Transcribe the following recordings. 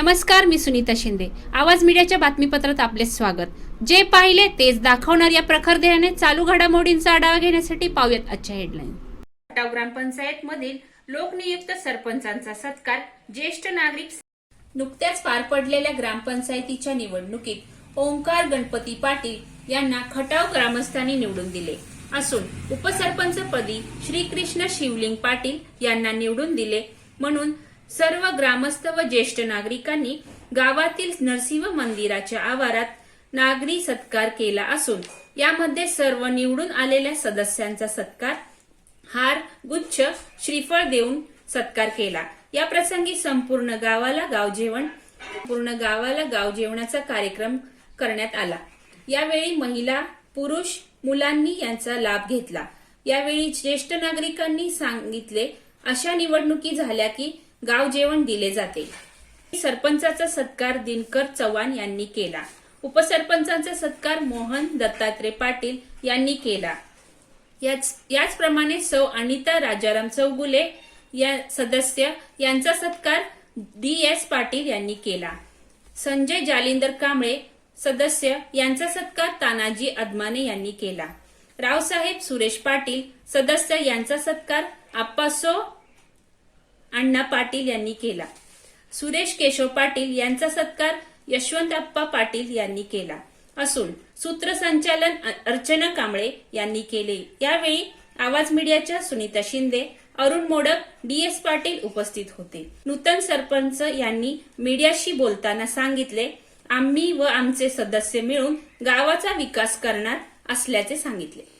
नमस्कार मी सुनीता शिंदे. आवाज मीडियाच्या बातमीपत्रात आपले स्वागत. जे पाहिले तेच दाखवणार या प्रखर ध्येयाने चालू घडामोडींचा आढावा घेण्यासाठी पाहूयात आजच्या हेडलाईन खटाव ग्रामपंचायत मधील लोकनियुक्त सरपंचांचा सत्कार ज्येष्ठ नागरिक नुकत्याच पार पडलेल्या ग्रामपंचायतीच्या निवडणुकीत ओंकार गणपती पाटील यांना खटाव ग्रामस्थांनी निवडून दिले. असून उपसरपंचपदी श्रीकृष्ण शिवलिंग पाटील यांना निवडून दिले. म्हणून सर्व ग्रामस्थ व ज्येष्ठ नागरिकांनी गावातील नरसिंह मंदिराच्या आवारात नागरी सत्कार केला असून यामध्ये सर्व निवडून आलेल्या सदस्यांचा सत्कार हार गुच्छ श्रीफळ देऊन सत्कार केला. या प्रसंगी संपूर्ण गावाला गाव जेवण पूर्ण गावाला गाव जेवणाचा कार्यक्रम करण्यात आला. यावेळी महिला पुरुष मुलांनी यांचा लाभ घेतला. यावेळी ज्येष्ठ नागरिकांनी सांगितले अशा निवडणुकी झाल्या की गाव जेवण दिले जाते. सरपंचाचा सत्कार दिनकर चव्हाण यांनी केला. उपसरपंचाचा सत्कार मोहन दत्तात्रय पाटील यांनी केला. याच याचप्रमाणे सौ अनिता राजाराम चौगुले या सदस्य यांचा सत्कार डी एस पाटील यांनी केला. संजय जालिंदर कांबळे सदस्य यांचा सत्कार तानाजी अदमाने यांनी केला. रावसाहेब सुरेश पाटील सदस्य यांचा सत्कार आप्पासो अण्णा पाटील यांनी केला. सुरेश केशव पाटील यांचा सत्कार यशवंतप्पा पाटील यांनी केला. असून सूत्रसंचालन अर्चना कांबळे यांनी केले. यावेळी आवाज मीडियाच्या सुनीता शिंदे अरुण मोडक डी एस पाटील उपस्थित होते. नूतन सरपंच यांनी मीडियाशी बोलताना सांगितले आम्ही व आमचे सदस्य मिळून गावाचा विकास करणार असल्याचे सांगितले.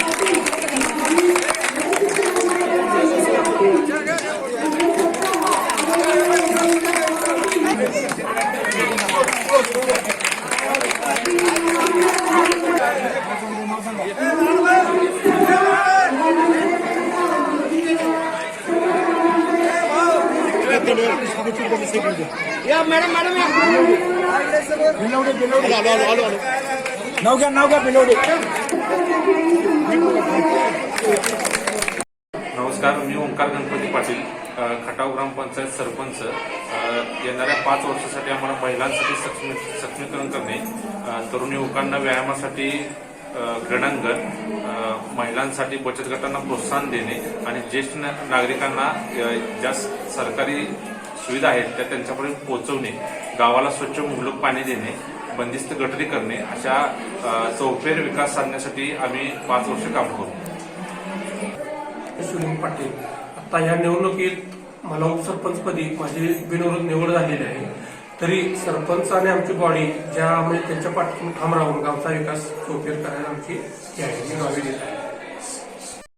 या मॅडम मॅडम या. बिलवडे बिलवडे आलो आलो आलो आलो नाव घ्या नाव घ्या बिलवडे नमस्कार मी ओंकार गणपती पाटील खटाव ग्रामपंचायत सरपंच. येणाऱ्या पाच वर्षासाठी आम्हाला महिलांसाठी सक्षमी सक्षमीकरण करणे तरुण युवकांना व्यायामासाठी क्रीडांगण महिलांसाठी बचत गटांना प्रोत्साहन देणे आणि ज्येष्ठ नागरिकांना ज्या सरकारी सुविधा आहेत त्या त्यांच्यापर्यंत पोहोचवणे गावाला स्वच्छ मुबलक पाणी देणे बंदिस्त गटरी करणे अशा चौफेर विकास साधण्यासाठी आम्ही पाच वर्ष काम करू. सुनील पाटील. आता या निवडणुकीत मला उपसरपंचपदी माझी बिनविरोध निवड झालेली आहे. तरी सरपंच आणि आमची बॉडी ज्या म्हणजे त्यांच्या पाठीतून ठाम राहून गावचा विकास चौफेर करायला आमची ही आहे. गावी देत आहे.